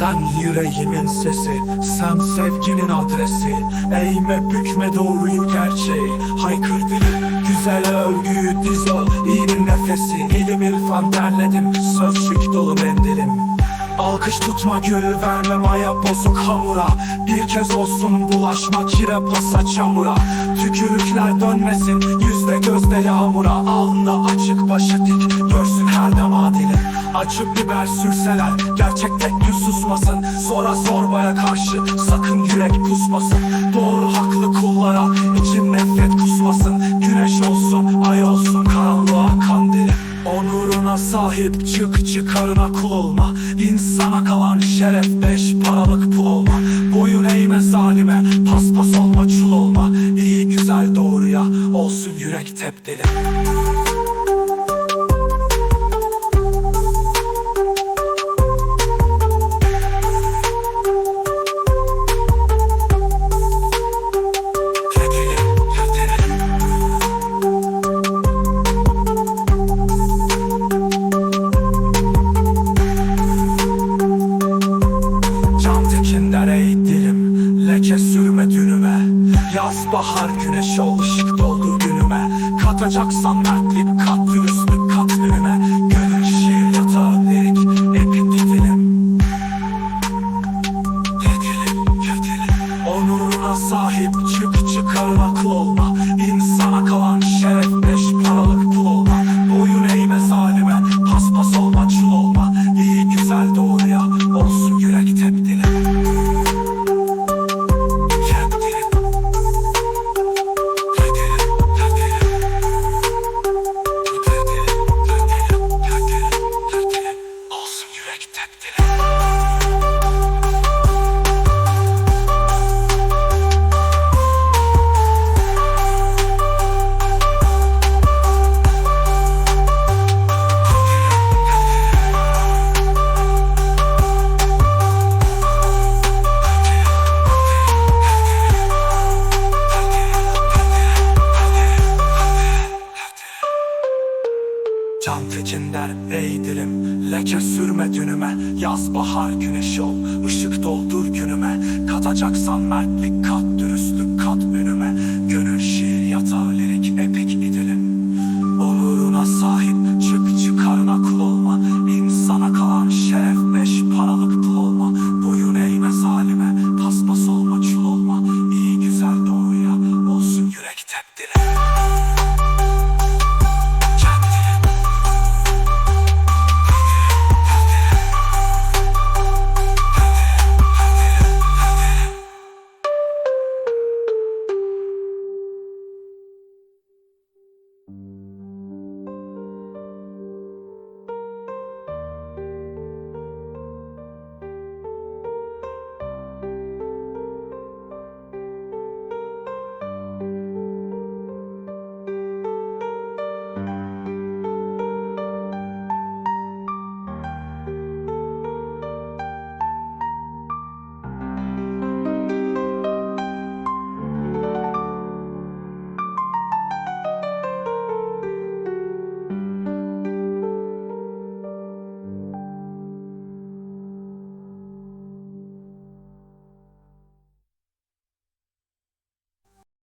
Sen yüreğimin sesi, sen sevginin adresi. Eğme bükme doğruyu gerçeği. Haykır dili, güzel övgüyü diz ol İyinin nefesi, ilim irfan derledim Sözcük dolu mendilim. Alkış tutma gül verme maya bozuk hamura. Bir kez olsun bulaşma kire pasa çamura. Tükürükler dönmesin yüzde gözde yağmura. Alnında açık başı dik görsün her dama Açıp biber sürseler gerçek tek gün susmasın. Sonra zorbaya karşı sakın yürek kusmasın. Doğru haklı kullara için nefret kusmasın. Güneş olsun ay olsun karanlığa kandili Onuruna sahip çık çıkarına kul olma. İnsana kalan şeref beş paralık pul olma. Boyun eğme zalime paspas olma çul olma. İyi güzel doğruya olsun yürek tepdili bahar güneş ol ışık doldur günüme. Katacaksan mertlik kat dürüstlük kat önüme. Gönül şiir yatağı lirik epik dilim Yedilim yedilim Onuruna sahip çık çıkarın akıl yürek tepdili Can tekinler eğdirim Leke sürme dünüme. Yaz bahar güneş ol. Işık doldur günüme. Katacaksan mertlik kat dürüstlük kat önüme. Gönül şiir yatağı lirik epik idilim. Onuruna sahip çık çıkarına kul olma. İnsana kalan şeref beş paralık pul olma. Boyun eğme zalime paspas olma çul olma. İyi güzel doğruya olsun yürek tepdili